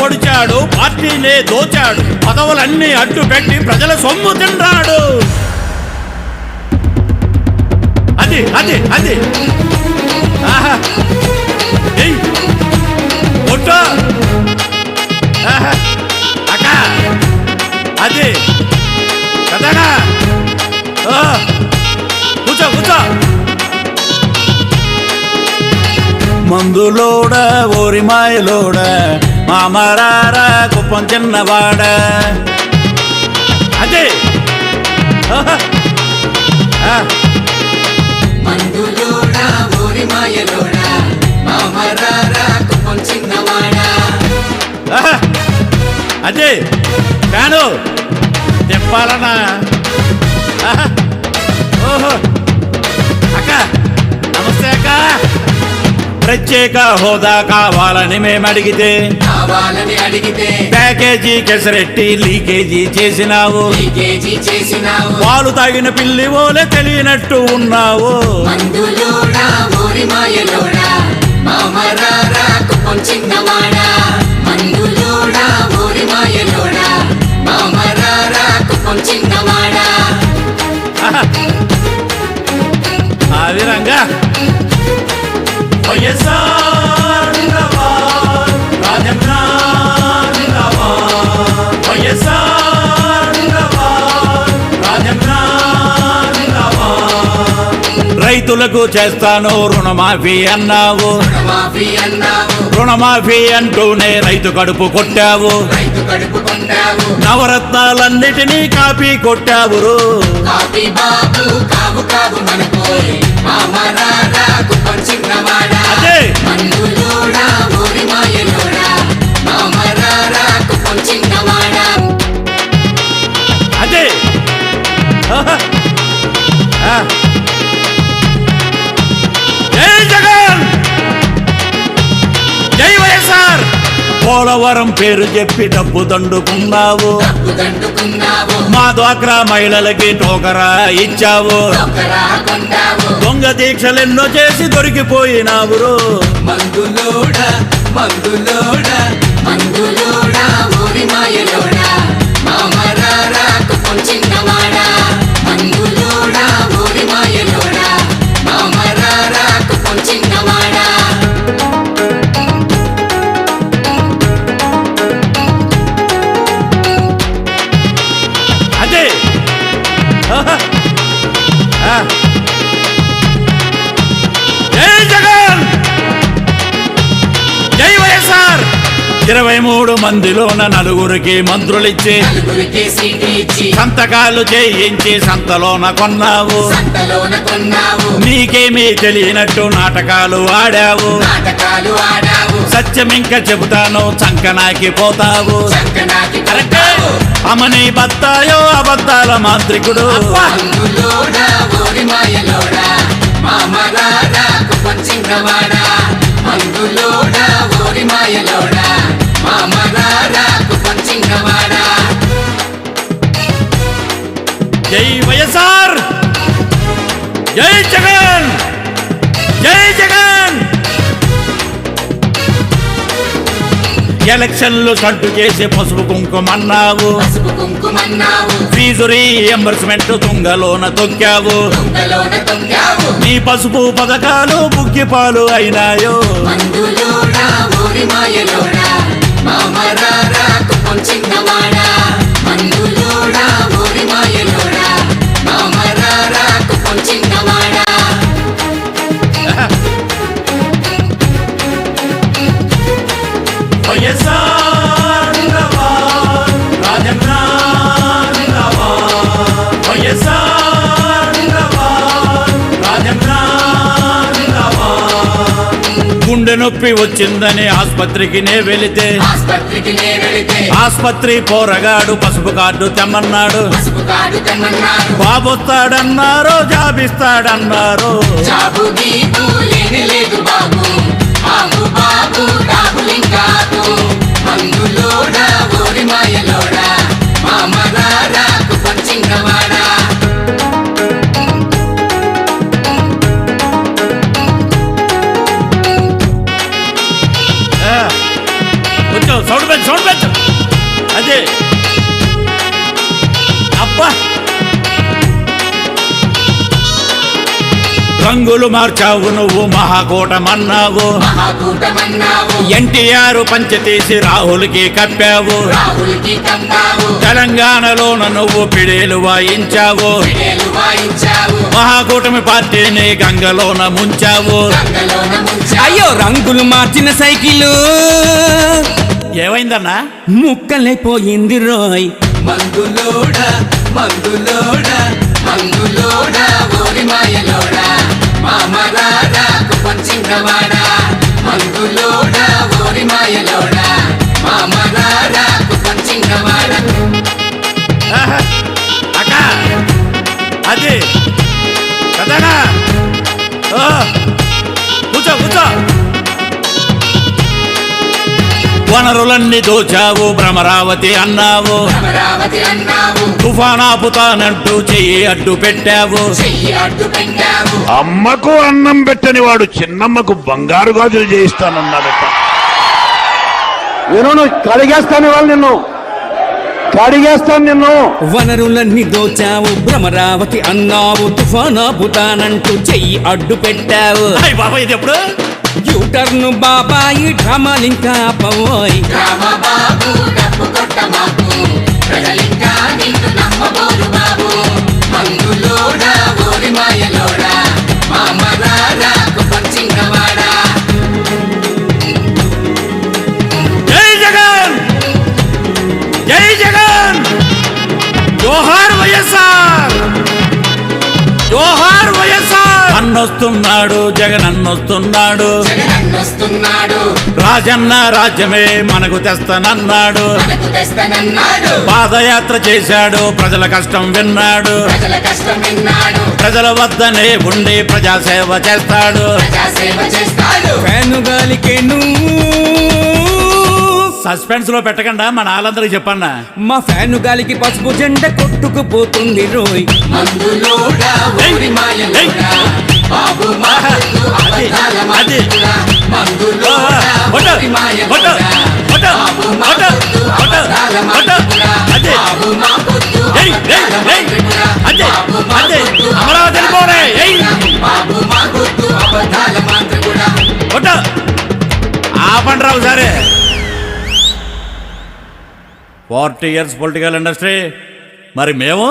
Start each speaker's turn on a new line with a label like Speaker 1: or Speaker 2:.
Speaker 1: పొడిచాడు పార్టీనే దోచాడు. పదవులన్నీ అడ్డు పెట్టి ప్రజల సొమ్ము తింటాడు. అది అది అది. ఆహా. అక్క. అది. కదడా ఓ. కూర్చో కూర్చో. మందులోడ ఓరి మాయలోడ మామరారా కుప్పం చిన్నవాడ. అదే ఆహా. ఆ,
Speaker 2: మందులోడా ఊరి మాయలోడా మామరారా కుప్పం చిన్నవాడా.
Speaker 1: ఆహా. అదే ఫ్యాను తెప్పాలనా? ఆహా. ఓహో! అక్క! నమస్తే అక్క! ప్రత్యేక హోదా కావాలని మేము అడిగితే
Speaker 2: కావాలని అడిగితే
Speaker 1: ప్యాకేజీ కెసరెట్టి లీకేజీ చేసినావు.
Speaker 2: లీకేజీ చేసినావు.
Speaker 1: పాలు తాగిన పిల్లి ఓలే తెలియనట్టు ఉన్నావు.
Speaker 2: మందులోడా ఊరి మాయలోడా మామరారా కుప్పం చిన్నవాడా మందులోడా ఊరి మాయలోడా మామరారా కుప్పం చిన్నవాడా
Speaker 1: రైతులకు చేస్తాను రుణమాఫీ అన్నావు.
Speaker 2: మాఫీ అన్నావు.
Speaker 1: రుణమాఫీ అంటూనే రైతు కడుపు కొట్టావు. నవరత్నాలన్నిటినీ కాపీ కొట్టావు.
Speaker 2: కాపీ బాబు కావు కావు మనకోయ్ మామరారా
Speaker 1: పోలవరం పేరు చెప్పి డబ్బు దండుకున్నావు. మా డ్వాక్రా మహిళలకి టోకరా ఇచ్చావు. దొంగ దీక్షలెన్నో చేసి దొరికిపోయినావు
Speaker 2: మందులోడా మందులోడా మందులోడా మాయలోడా.
Speaker 1: ఇరవై మూడు మందిలోన నలుగురికి మంత్రులిచ్చి. సంతకాలు చేయించి సంతలోన కొన్నావు. నీకేమీ తెలియనట్టు నాటకాలు ఆడావు.
Speaker 2: ఆడావు.
Speaker 1: సత్యమింక చెబుతాను చంకనాకి పోతావు. అమని బత్తాయో అబద్ధాల మాంత్రికుడు.
Speaker 2: ఊరి మాయలోడా మందులోడా
Speaker 1: జై వైఎస్ఆర్! జై జగన్! జై జగన్! ఎలక్షన్లు సట్టు చేసి పసుపు కుంకుమన్నావు ఫీజు రీఎంబర్స్మెంట్ తుంగలోన తొక్కావు. నీ పసుపు పథకాలు బుక్కిపాలు అయినాయో.
Speaker 2: మామరారా కొంచెం చిన్నవాడా మందులోడా
Speaker 1: నొప్పి వచ్చిందని ఆసుపత్రికి నే వెళితే. ఆసుపత్రి పోరగాడు పసుపు కార్డు తెమ్మన్నాడు. బాబొస్తాడన్నారో జాబిస్తాడన్నారో.
Speaker 2: మందులోడా ఊరి మాయలోడా
Speaker 1: రంగులు మార్చావు నువ్వు మహాకూటమన్నావు. ఎన్టీఆర్ పంచతీసి రాహుల్కి కప్పావు. తెలంగాణలోన నువ్వు పిడేలు వాయించావు.
Speaker 2: పిడేలు వాయించావు.
Speaker 1: మహాకూటమి పార్టీని గంగలోన ముంచావు.
Speaker 2: గంగలోన ముంచావు.
Speaker 3: అయ్యో రంగులు మార్చిన సైకిలు.
Speaker 1: ఏమైందన్నా?
Speaker 3: ముక్కలైపోయింది రోయ్.
Speaker 2: మందులోడ మందులోడ కుపంచింగవాడ మందులోడ ఓరి మాయలోడ మామరారా కుపంచింగవాడ
Speaker 1: ఆహా. అక్క అది కదనా ఓ, వనరులన్నీ దోచావు భ్రమరావతి అన్నావు. తుఫానాపుతానంటూ చెయ్యి అడ్డు పెట్టావు.
Speaker 2: చెయ్యి అడ్డు పెట్టావు.
Speaker 4: అమ్మకు అన్నం పెట్టని వాడు చిన్నమ్మకు బంగారు గాజులు చేయిస్తానన్నాడట.
Speaker 5: నేను కడిగేస్తాను ఇవాళ నిన్ను. కడిగేస్తాను నిన్ను.
Speaker 3: వనరులన్నీ దోచావు భ్రమరావతి అన్నావు తుఫానా పుతానంటూ చెయ్యి అడ్డు పెట్టావు.
Speaker 1: బాబా ఇది ఎప్పుడు?
Speaker 3: యూటర్ను బాబాయి డ్రామాలు ఇంకా
Speaker 2: రామ బాబు డబ్బు కొట్ట మాకు ప్రజలింకా నిన్ను నమ్మబోరు బాబు.
Speaker 1: అన్నొస్తున్నాడు జగన్ అన్నొస్తున్నాడు రాజన్న రాజ్యమే మనకు తెస్తానన్నాడు. పాదయాత్ర చేశాడు ప్రజల కష్టం విన్నాడు.
Speaker 2: ప్రజల కష్టం విన్నాడు.
Speaker 1: ప్రజల వద్దనే ఉండి ప్రజాసేవ చేస్తాడు. సస్పెన్స్లో పెట్టకుండా మన వాళ్ళందరికీ చెప్పన్నా.
Speaker 3: మా ఫ్యాను గాలికి పసుపు జెండ కొట్టుకుపోతుంది రోయ్.
Speaker 2: మందులోడ
Speaker 1: అమరావతి వెళ్ళిపోరే, ఏయ్. ఆపండి రావు సరే ఫార్టీ ఇయర్స్ పొలిటికల్ ఇండస్ట్రీ మరి మేము